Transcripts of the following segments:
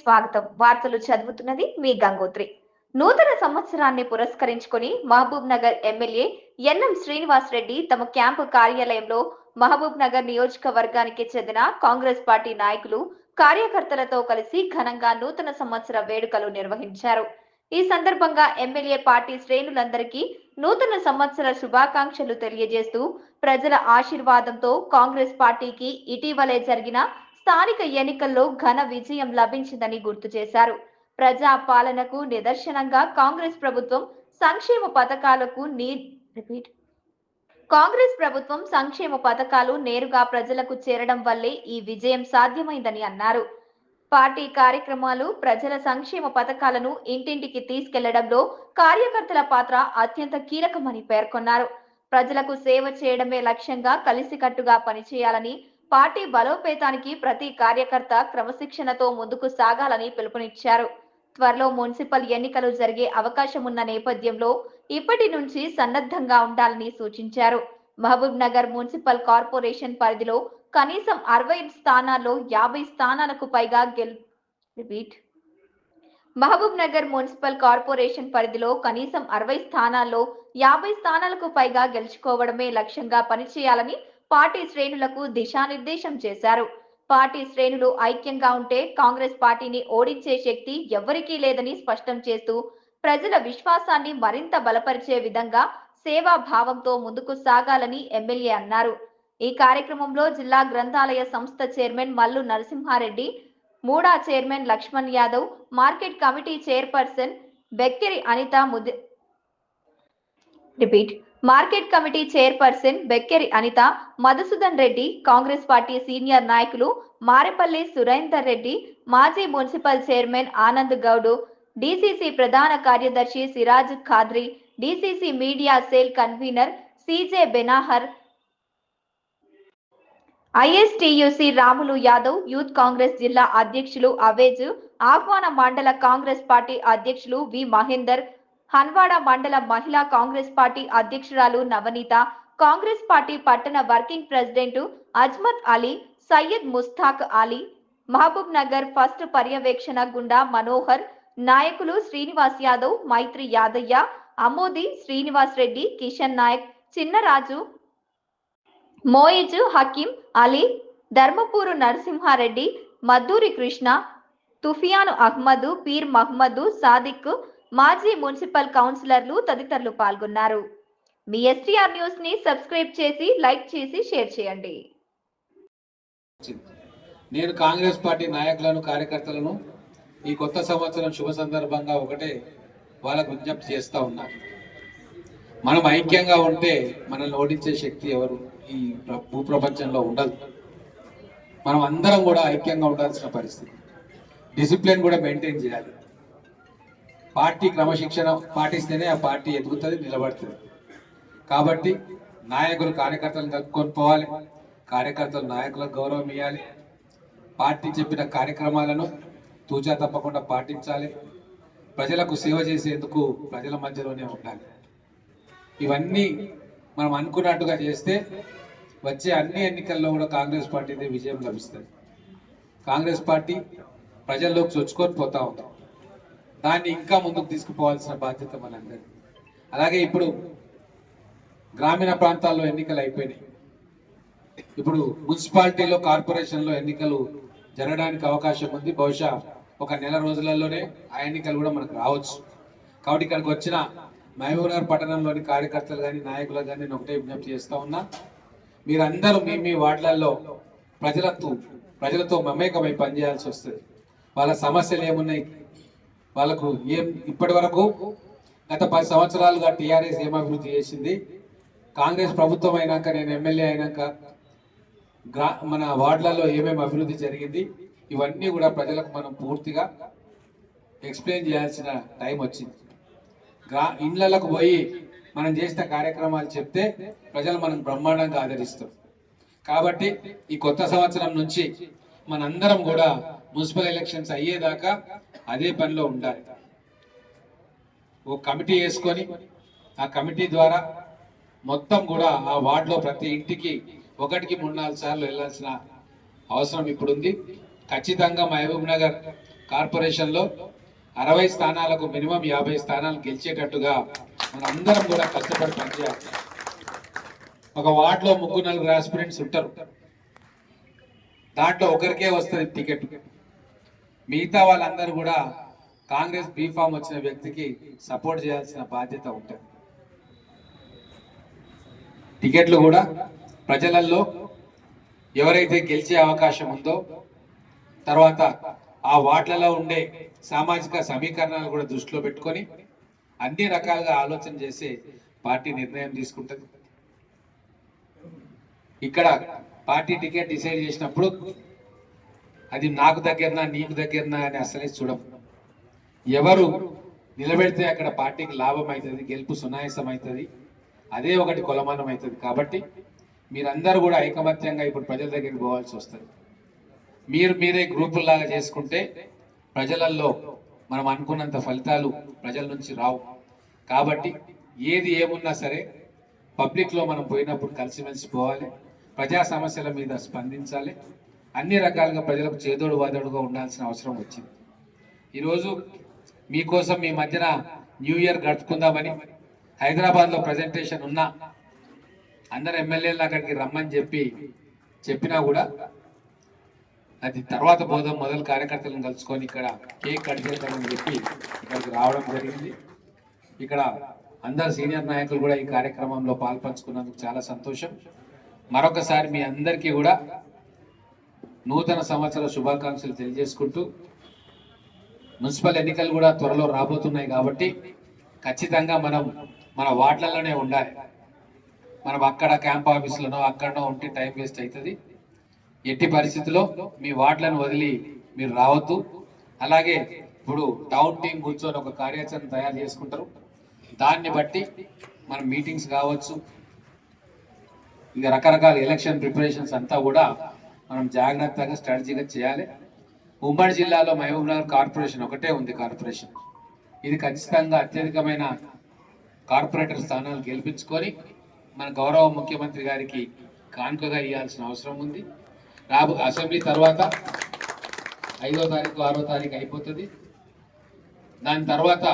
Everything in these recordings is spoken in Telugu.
స్వాగతం. వార్తలు చదువుతున్నది మీ గంగోత్రి. నూతన సంవత్సరాన్ని పురస్కరించుకుని మహబూబ్ నగర్ ఎమ్మెల్యే ఎన్ఎం శ్రీనివాస్ రెడ్డి తమ క్యాంపు కార్యాలయంలో మహబూబ్ నగర్ నియోజకవర్గానికి చెందిన కాంగ్రెస్ పార్టీ నాయకులు కార్యకర్తలతో కలిసి ఘనంగా నూతన సంవత్సర వేడుకలు నిర్వహించారు. ఈ సందర్భంగా ఎమ్మెల్యే పార్టీ శ్రేణులందరికీ నూతన సంవత్సర శుభాకాంక్షలు తెలియజేస్తూ ప్రజల ఆశీర్వాదంతో కాంగ్రెస్ పార్టీకి ఇటీవలే జరిగిన స్థానిక ఎన్నికల్లో ఘన విజయం లభించిందని గుర్తు చేశారు. ప్రజా పాలనకు నిదర్శనంగా కాంగ్రెస్ ప్రభుత్వం సంక్షేమ పథకాలకు నీ రిపీట్. కాంగ్రెస్ ప్రభుత్వం సంక్షేమ పథకాలు నేరుగా ప్రజలకు చేరడం వల్లే ఈ విజయం సాధ్యమైందని అన్నారు. పార్టీ కార్యక్రమాలు ప్రజల సంక్షేమ పథకాలను ఇంటింటికి తీసుకెళ్ళడంలో కార్యకర్తల పాత్ర అత్యంత కీలకమని పేర్కొన్నారు. ప్రజలకు సేవ చేయడమే లక్ష్యంగా కలిసికట్టుగా పనిచేయాలని పార్టీ బలోపేతానికి ప్రతి కార్యకర్త క్రమశిక్షణతో ముందుకు సాగాలని పిలుపునిచ్చారు. త్వరలో మున్సిపల్ ఎన్నికలు జరిగే అవకాశం ఉన్న నేపథ్యంలో ఇప్పటి నుంచి సన్నద్ధంగా ఉండాలని సూచించారు. మహబూబ్ నగర్ మున్సిపల్ కార్పొరేషన్ పరిధిలో కనీసం అరవై స్థానాల్లో యాభై స్థానాలకు పైగా గెల్ repeat. Mahabubnagar municipal corporation పరిధిలో కనీసం అరవై స్థానాల్లో యాభై స్థానాలకు పైగా గెలుచుకోవడమే లక్ష్యంగా పనిచేయాలని పార్టీ శ్రేణులకు దిశానిర్దేశం చేశారు. పార్టీ శ్రేణులు ఐక్యంగా ఉంటే కాంగ్రెస్ పార్టీని ఓడించే శక్తి ఎవ్వరికీ లేదని స్పష్టం చేస్తూ ప్రజల విశ్వాసాన్ని మరింత బలపరిచే విధంగా సేవా భావంతో ముందుకు సాగాలని ఎమ్మెల్యే అన్నారు. ఈ కార్యక్రమంలో జిల్లా గ్రంథాలయ సంస్థ chairman Mallu Narasimha Reddy MUDA chairman Lakshman Yadav market committee chairperson Bekkiri Anitha ముది repeat. Market committee chairperson Bekkeri Anitha Madhusudan Reddy Congress party senior నాయకులు మారెపల్లి సురేందర్ రెడ్డి మాజీ municipal chairman Anand Goud DCC ప్రధాన కార్యదర్శి Siraj Khadri DCC media cell convener CJ Benahar ISTUC Ramulu Yadav youth Congress జిల్లా అధ్యక్షులు అవేజ్ ఆహ్వాన మండల కాంగ్రెస్ పార్టీ అధ్యక్షులు వి మహేందర్ హన్వాడ మండల మహిళా కాంగ్రెస్ పార్టీ అధ్యక్షురాలు నవనీత కాంగ్రెస్ పార్టీ పట్టణ working president Azmat Ali Syed Mushtaq Ali Mahabub Nagar first పర్యవేక్షణ గుండా మనోహర్ నాయకులు శ్రీనివాస్ యాదవ్ మైత్రి యాదయ్య అమోది శ్రీనివాస్ రెడ్డి కిషన్ నాయక్ చిన్నరాజు మోయిజ్ హకీం అలీ ధర్మపూరు నరసింహారెడ్డి మద్దూరి కృష్ణ తుఫియాను అహ్మదు పీర్ మహమ్మదు సాదిక్ మాజీ మున్సిపల్ కౌన్సిలర్లు తదితరులు పాల్గొన్నారు. మీ ఎస్టీఆర్ న్యూస్ని సబ్స్క్రైబ్ చేసి లైక్ చేసి షేర్ చేయండి. నేను కాంగ్రెస్ పార్టీ నాయకులను కార్యకర్తలను ఈ కొత్త సంవత్సరం శుభ సందర్భంగా ఒకటే వాళ్ళకు విజ్ఞప్తి చేస్తా ఉన్నా. మనం ఐక్యంగా ఉంటే మనల్ని ఓడించే శక్తి ఎవరు? ఈ భూప్రపంచంలో ఉండదు. మనం అందరం కూడా ఐక్యంగా ఉండాల్సిన పరిస్థితి. డిసిప్లిన్ కూడా మెయింటైన్ చేయాలి. పార్టీ క్రమశిక్షణ పాటిస్తేనే ఆ పార్టీ ఎదుగుతుంది నిలబడుతుంది. కాబట్టి నాయకులు కార్యకర్తలను కలుపుకొని పోవాలి. కార్యకర్తలు నాయకులకు గౌరవం ఇవ్వాలి పార్టీ చెప్పిన కార్యక్రమాలను తూచా తప్పకుండా పాటించాలి. ప్రజలకు సేవ చేసేందుకు ప్రజల మధ్యలోనే ఉండాలి. ఇవన్నీ మనం అనుకున్నట్టుగా చేస్తే వచ్చే అన్ని ఎన్నికల్లో కూడా కాంగ్రెస్ పార్టీదే విజయం లభిస్తుంది. కాంగ్రెస్ పార్టీ ప్రజల్లోకి చొచ్చుకొని పోతా ఉంటాం దాన్ని ఇంకా ముందుకు తీసుకుపోవాల్సిన బాధ్యత మనందరి అలాగే ఇప్పుడు గ్రామీణ ప్రాంతాల్లో ఎన్నికలు అయిపోయినాయి. ఇప్పుడు మున్సిపాలిటీలో కార్పొరేషన్లో ఎన్నికలు జరగడానికి అవకాశం ఉంది. బహుశా ఒక నెల రోజులలోనే ఆ ఎన్నికలు కూడా మనకు రావచ్చు. కాబట్టి ఇక్కడికి వచ్చిన మహబూబ్నగర్ పట్టణంలోని కార్యకర్తలు కానీ నాయకులు కానీ నేను ఒకటే విజ్ఞప్తి చేస్తూ ఉన్నా. మీరందరూ మీ మీ వార్డులలో ప్రజలతో ప్రజలతో మమేకమై పనిచేయాల్సి వస్తుంది. వాళ్ళ సమస్యలు ఏమున్నాయి? వాళ్ళకు ఏం ఇప్పటి వరకు గత పది సంవత్సరాలుగా టీఆర్ఎస్ ఏం అభివృద్ధి చేసింది? కాంగ్రెస్ ప్రభుత్వం అయినాక నేను ఎమ్మెల్యే అయినాక గ్రా మన వార్డులలో ఏమేమి అభివృద్ధి జరిగింది? ఇవన్నీ కూడా ప్రజలకు మనం పూర్తిగా ఎక్స్ప్లెయిన్ చేయాల్సిన టైం వచ్చింది. గ్రా ఇండ్లకు పోయి మనం చేసిన కార్యక్రమాలు చెప్తే ప్రజలు మనం బ్రహ్మాండంగా ఆదరిస్తారు. కాబట్టి ఈ కొత్త సంవత్సరం నుంచి మనందరం కూడా మున్సిపల్ ఎలక్షన్స్ అయ్యేదాకా అదే పనిలో ఉండాలి. ఓ కమిటీ వేసుకొని ఆ కమిటీ ద్వారా మొత్తం కూడా ఆ వార్డులో ప్రతి ఇంటికి ఒకటికి మూడు నాలుగు సార్లు వెళ్ళాల్సిన అవసరం ఇప్పుడు ఉంది ఖచ్చితంగా మహబూబ్ నగర్ కార్పొరేషన్లో అరవై స్థానాలకు మినిమం యాభై స్థానాలు గెలిచేటట్టుగా మనందరం కూడా కష్టపడి పనిచేయాలి. ఒక వార్డులో ముగ్గురు నలుగురు ఆస్పిరెంట్స్ ఉంటారు. దాంట్లో ఒకరికే వస్తుంది టికెట్ మిగతా వాళ్ళందరూ కూడా కాంగ్రెస్ బీఫామ్ వచ్చిన వ్యక్తికి సపోర్ట్ చేయాల్సిన బాధ్యత ఉంటుంది. టికెట్లు కూడా ప్రజలల్లో ఎవరైతే గెలిచే అవకాశం ఉందో తర్వాత ఆ వార్డులలో ఉండే సామాజిక సమీకరణాలు కూడా దృష్టిలో పెట్టుకొని అన్ని రకాలుగా ఆలోచన చేసి పార్టీ నిర్ణయం తీసుకుంటుంది. ఇక్కడ పార్టీ టికెట్ డిసైడ్ చేసినప్పుడు అది నాకు దగ్గరనా నీకు దగ్గరనా అని అసలే చూడం ఎవరు నిలబెడితే అక్కడ పార్టీకి లాభం అవుతుంది గెలుపు సునాయాసం అవుతుంది అదే ఒకటి కొలమానం అవుతుంది కాబట్టి మీరందరూ కూడా ఐకమత్యంగా ఇప్పుడు ప్రజల దగ్గరికి పోవాల్సి వస్తుంది. మీరు మీరే గ్రూపుల్లాగా చేసుకుంటే ప్రజలల్లో మనం అనుకున్నంత ఫలితాలు ప్రజల నుంచి రావు. కాబట్టి ఏది ఏమున్నా సరే పబ్లిక్లో మనం పోయినప్పుడు కలిసిమెలిసి పోవాలి ప్రజా సమస్యల మీద స్పందించాలి అన్ని రకాలుగా ప్రజలకు చేదోడు వాదోడుగా ఉండాల్సిన అవసరం వచ్చింది. ఈరోజు మీకోసం మీ మధ్యన న్యూ ఇయర్ గడుపుకుందామని హైదరాబాద్లో ప్రజెంటేషన్ ఉన్నా అందరు ఎమ్మెల్యేలు అక్కడికి రమ్మని చెప్పి చెప్పినా కూడా అది తర్వాత బోధం మొదలు కార్యకర్తలను కలుసుకొని ఇక్కడ కేక్ కట్ చేద్దామని చెప్పి ఇక్కడికి రావడం జరిగింది. ఇక్కడ అందరు సీనియర్ నాయకులు కూడా ఈ కార్యక్రమంలో పాల్పంచుకున్నందుకు చాలా సంతోషం. మరొకసారి మీ అందరికీ కూడా నూతన సంవత్సర శుభాకాంక్షలు తెలియజేసుకుంటూ మున్సిపల్ ఎన్నికలు కూడా త్వరలో రాబోతున్నాయి కాబట్టి ఖచ్చితంగా మనం మన వార్డులలోనే ఉండాలి. మనం అక్కడ క్యాంప్ ఆఫీసులోనో అక్కడనో ఉంటే టైం వేస్ట్ అవుతుంది. ఎట్టి పరిస్థితుల్లో మీ వార్డులను వదిలి మీరు రావద్దు. అలాగే ఇప్పుడు టౌన్ టీం కూర్చొని ఒక కార్యాచరణ తయారు చేసుకుంటారు. దాన్ని బట్టి మన మీటింగ్స్ కావచ్చు. ఇక రకరకాల ఎలక్షన్ ప్రిపరేషన్స్ అంతా కూడా మనం జాగ్రత్తగా స్ట్రాటజీగా చేయాలి. ఉమ్మడి జిల్లాలో మహబూబ్ నగర్ కార్పొరేషన్ ఒకటే ఉంది కార్పొరేషన్. ఇది ఖచ్చితంగా అత్యధికమైన కార్పొరేటర్ స్థానాలు గెలిపించుకొని మన గౌరవ ముఖ్యమంత్రి గారికి కానుకగా ఇవ్వాల్సిన అవసరం ఉంది. రాబో అసెంబ్లీ తర్వాత ఐదో తారీఖు ఆరో తారీఖు అయిపోతుంది. దాని తర్వాత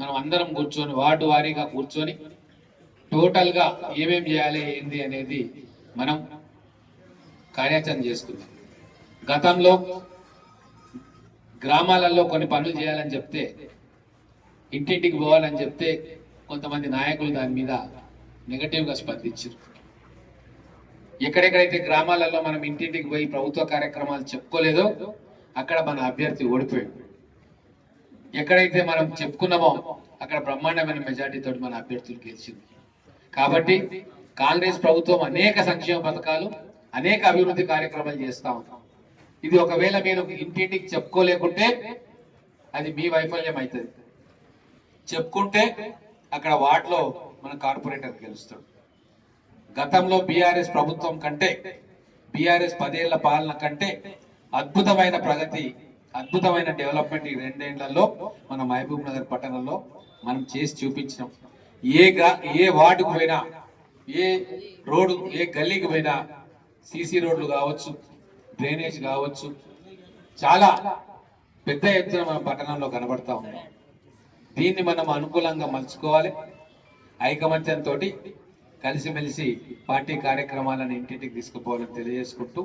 మనం అందరం కూర్చొని వార్డు వారీగా కూర్చొని టోటల్గా ఏమేం చేయాలి ఏంది అనేది మనం కార్యాచరణ చేసుకుందాం గతంలో గ్రామాలలో కొన్ని పనులు చేయాలని చెప్తే ఇంటింటికి పోవాలని చెప్తే కొంతమంది నాయకులు దాని మీద నెగటివ్గా స్పందించారు. ఎక్కడెక్కడైతే గ్రామాలలో మనం ఇంటింటికి పోయి ప్రభుత్వ కార్యక్రమాలు చెప్పుకోలేదో అక్కడ మన అభ్యర్థి ఓడిపోయాడు. ఎక్కడైతే మనం చెప్పుకున్నామో అక్కడ బ్రహ్మాండమైన మెజార్టీతో మన అభ్యర్థులు గెలిచింది. కాబట్టి కాంగ్రెస్ ప్రభుత్వం అనేక సంక్షేమ పథకాలు అనేక అభివృద్ధి కార్యక్రమాలు చేస్తూ ఉంటాం. ఇది ఒకవేళ మీరు ఇంటింటికి చెప్పుకోలేకుంటే అది మీ వైఫల్యం అవుతుంది చెప్పుకుంటే అక్కడ వార్డులో మన కార్పొరేటర్ గెలుస్తాడు. గతంలో బీఆర్ఎస్ ప్రభుత్వం కంటే బీఆర్ఎస్ పదేళ్ళ పాలన కంటే అద్భుతమైన ప్రగతి అద్భుతమైన డెవలప్మెంట్ ఈ రెండేళ్ళలో మన మహబూబ్ నగర్ పట్టణంలో మనం చేసి చూపించినాం. ఏ గా ఏ వార్డుకు పోయినా ఏ రోడ్డు ఏ గల్లీకి పోయినా సీసీ రోడ్లు కావచ్చు డ్రైనేజ్ కావచ్చు చాలా పెద్ద ఎత్తున మన పట్టణంలో కనబడతా ఉన్నాం. దీన్ని మనం అనుకూలంగా మలుచుకోవాలి. ఐకమత్యంతో కలిసిమెలిసి పార్టీ కార్యక్రమాలను ఇంటింటికి తీసుకుపోవాలని తెలియజేసుకుంటూ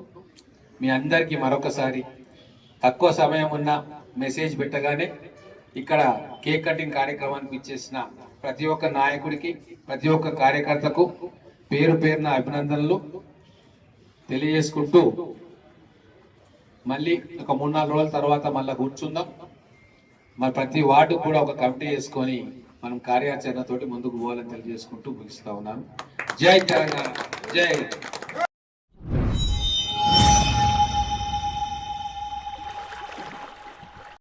మీ అందరికీ మరొకసారి తక్కువ సమయం ఉన్న మెసేజ్ పెట్టగానే ఇక్కడ కేక్ కటింగ్ కార్యక్రమానికి ఇచ్చేసిన ప్రతి ఒక్క నాయకుడికి ప్రతి ఒక్క కార్యకర్తకు పేరు పేరున అభినందనలు. తెలియజేసుకుంటూ మళ్ళీ ఒక మూడు నాలుగు రోజుల తర్వాత మళ్ళీ కూర్చుందాం. మరి ప్రతి వార్డు కూడా ఒక కమిటీ చేసుకొని మనం కార్యాచరణతోటి ముందుకు పోవాలని తెలియజేసుకుంటూ ముగిస్తా ఉన్నాను. జై తెలంగాణ జై